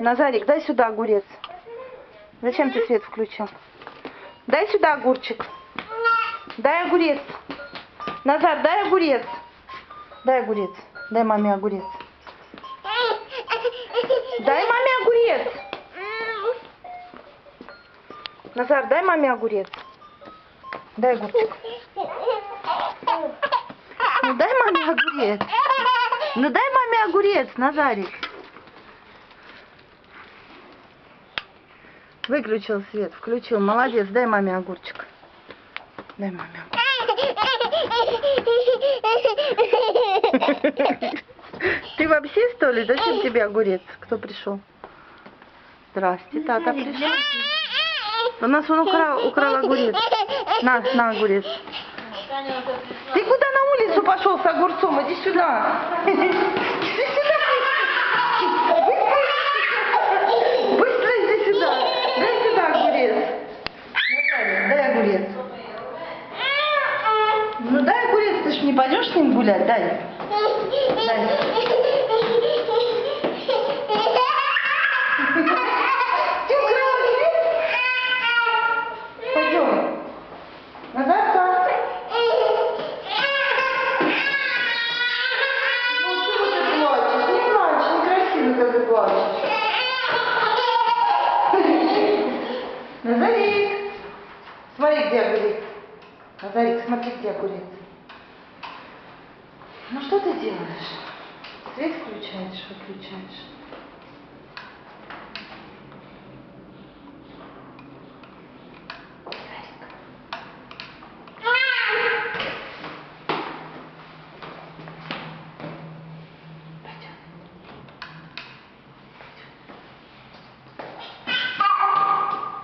Назарик, дай сюда огурец. Зачем ты свет включил? Дай сюда огурчик. Дай огурец. Назар, дай огурец. Дай огурец. Дай маме огурец. Дай маме огурец. Назар, дай маме огурец. Дай огурчик. Ну дай маме огурец. Ну дай маме огурец, Назарик. Выключил свет, включил. Молодец, дай маме огурчик. Дай маме огурчик. Ты вообще, что ли? Зачем тебе огурец? Кто пришел? Здрасте, тата пришел. У нас он украл, украл огурец. На, на огурец. Ты куда на улицу пошел с огурцом? Иди сюда. Иди сюда. Быстро, быстро иди сюда. Дай сюда огурец. Наталья, дай огурец. Ну дай огурец, ты ж не пойдешь с ним гулять? Дай. Дай. Ты украл? Пойдем. Назад, Ну. Назарик. Смотри, где огурец. Назарик, смотри, где огурец. Ну что ты делаешь? Свет включаешь, выключаешь.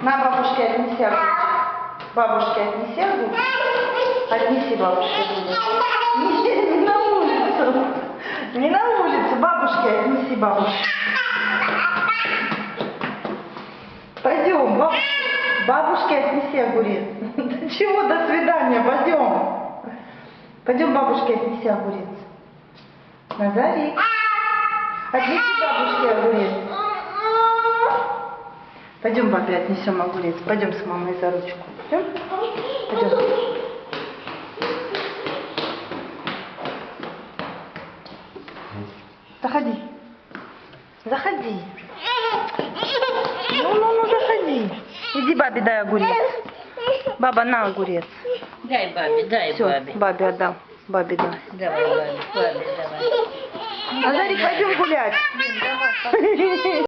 На бабушке отнеси огурчик. Бабушке отнеси огурчик. Отнеси бабушке огурчик. Не, не на улицу. Не на улицу. Бабушке отнеси бабушке. Пойдем, бабушке. Бабушке отнеси огурец. Да чего, до свидания, пойдем. Пойдем бабушке отнеси огурец. Назарик. Отнеси бабушке огурец. Пойдем папе отнесем огурец. Пойдем с мамой за ручку. Пойдем? Пойдем. Заходи. Заходи. Ну, ну, ну, заходи. Иди бабе дай огурец. Баба, на огурец. Дай бабе, дай Все, бабе. бабе отдал. Бабе дай. Давай, бабе, бабе, давай. Назарик, пойдем гулять.